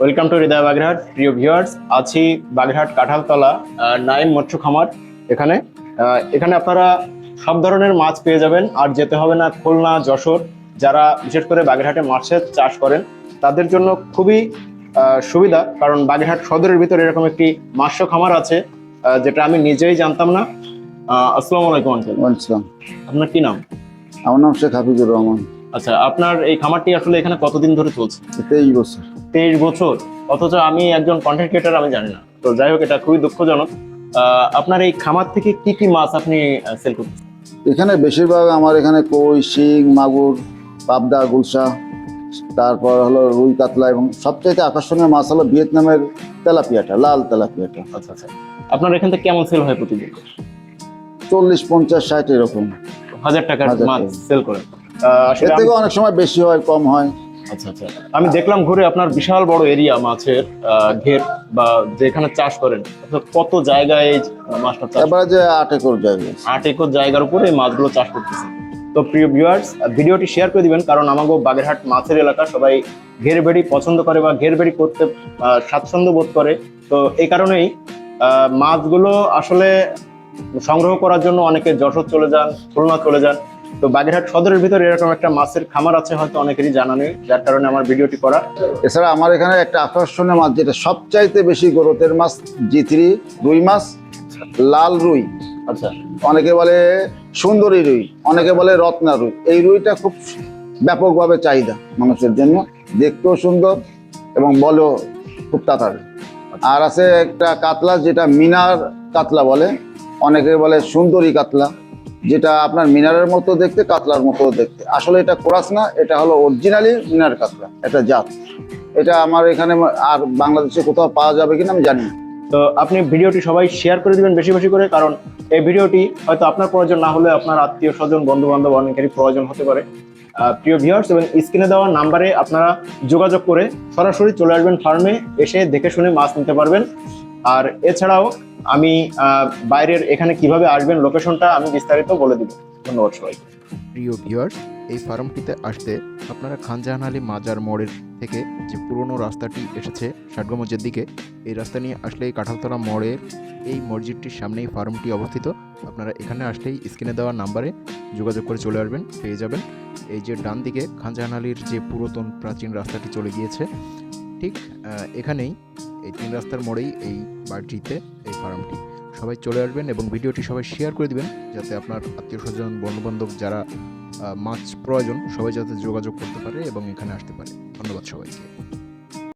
Welcome to হৃদয় বাগেরহাট প্রিয় viewers আছি বাগেরহাট কাঁঠালতলা নাইম মৎস্য খামার এখানে। এখানে আপনারা সব ধরনের মাছ পেয়ে যাবেন আর যেতে হবে না খুলনা যশোর যারা বিশেষ করে বাগেরহাটে মাছের চাষ করেন তাদের জন্য খুবই সুবিধা কারণ বাগেরহাট সদরের ভিতরে এরকম একটি মৎস্য খামার আছে যেটা আমি নিজেই জানতাম না। আসসালামু আলাইকুম আঙ্কেল ওয়ালাইকুম আপনার কি নাম? আমার নাম শেখ হাফিজুর রহমান। আচ্ছা আপনার এই খামারটি আসলে এখানে কতদিন ধরে চলছে? তেইশ বছর। তেইশ বছর অথচ আমি একজন কন্টেন্ট ক্রিয়েটার আমি জানি না। তো যাই হোক এটা খুবই দুঃখজনক। আপনার এই খামার থেকে কি কি মাছ আপনি সেল করতেছেন এখানে বেশিরভাগ আমার এখানে কই শিং মাগুর পাবদা গুলশা তারপর হলো রুই কাতলা এবং সবচাইতে আকর্ষণীয় মাছ হলো ভিয়েতনামের তেলাপিয়াটা লাল তেলাপিয়াটা। আচ্ছা আচ্ছা। আপনার এখান থেকে কেমন সেল হয় প্রতিদিন? চল্লিশ পঞ্চাশ ষাট এরকম। হাজার টাকার মাছ। সেল করেন। এর থেকে অনেক সময় বেশি হয় কম হয়। আচ্ছা আচ্ছা। আমি দেখলাম ঘুরে আপনার বিশাল বড় এরিয়া মাছের ঘের বা যেখানে চাষ করেন। অর্থাৎ কত জায়গায় এই মাছটা চাষ এবারে যে আট একর জায়গা আট একর জায়গার উপরে এই মাছগুলো চাষ করতেছে। তো প্রিয় ভিউয়ার্স ভিডিওটি শেয়ার করে দিবেন কারণ আমাকেও বাগেরহাট মাছের এলাকা সবাই ঘের বেড়ি পছন্দ করে বা ঘের বেড়ি করতে আহ, স্বাচ্ছন্দ্য বোধ করে। তো এই কারণেই মাছগুলো আসলে সংগ্রহ করার জন্য অনেকে যশোর চলে যান খুলনা চলে যান। তো বাগেরহাট সদরের ভিতরে এরকম একটা মাছের খামার আছে হয়তো অনেকেরই জানা নেই যার কারণে আমার ভিডিওটি করা। এছাড়া আমার এখানে একটা আকর্ষণীয় মাছ যেটা সবচাইতে বেশি গরতের মাছ জি থ্রি রুই মাছ লাল রুই। আচ্ছা। অনেকে বলে সুন্দরী রুই অনেকে বলে রত্না রুই। এই রুইটা খুব ব্যাপকভাবে চাহিদা মানুষের জন্য। দেখতেও সুন্দর এবং বলেও খুব তাড়াতাড়ি। আর আছে একটা কাতলা যেটা মিনার কাতলা বলে। অনেকে বলে সুন্দরী কাতলা। যেটা আপনার মিনারের মতো দেখতে, কাতলার মতো দেখতে। আসলে এটা কোরাস না, এটা হলো অরিজিনালি মিনার কাতলা, এটা জাত। এটা আমার এখানে আর বাংলাদেশে কোথাও পাওয়া যাবে কিনা আমি জানি তো আপনি ভিডিওটি সবাই শেয়ার করে দিবেন বেশি বেশি করে, কারণ এই ভিডিওটি হয়তো আপনার প্রয়োজন না হলে আপনার আত্মীয় স্বজন বন্ধু বান্ধব অনেকেরই প্রয়োজন হতে পারে। প্রিয় ভিউয়ার্স এবং স্ক্রিনে দেওয়া নাম্বারে আপনারা যোগাযোগ করে সরাসরি চলে আসবেন ফার্মে এসে দেখে শুনে মাছ নিতে পারবেন। আর এছাড়াও আমি বাইরের এখানে কীভাবে আসবেন, লোকেশনটা আমি বিস্তারিত বলে দিব। ধন্যবাদ সবাইকে। প্রিয় ভিউয়ার্স, এই ফার্মটিতে আসতে আপনারা খানজাহান আলী মাজার মোড়ের থেকে যে পুরনো রাস্তাটি এসেছে ষাটগমজের দিকে, এই রাস্তা নিয়ে আসলেই কাঁঠালতলা মোড়ের এই মসজিদটির সামনেই ফার্মটি অবস্থিত। আপনারা এখানে আসলেই স্ক্রিনে দেওয়া নাম্বারে যোগাযোগ করে চলে আসবেন, পেয়ে যাবেন। এই যে ডান দিকে খানজাহান আলীর যে পুরাতন প্রাচীন রাস্তাটি চলে গিয়েছে, ঠিক এখানেই এই তিন রাস্তার মোড়েই এই বাড়িটিতে এই ফার্মটি। সবাই চলে আসবেন এবং ভিডিওটি সবাই শেয়ার করে দিবেন যাতে আপনার আত্মীয় স্বজন, বন্ধুবান্ধব যারা মাছ প্রয়োজন সবাই যাতে যোগাযোগ করতে পারে এবং এখানে আসতে পারে। ধন্যবাদ সবাইকে।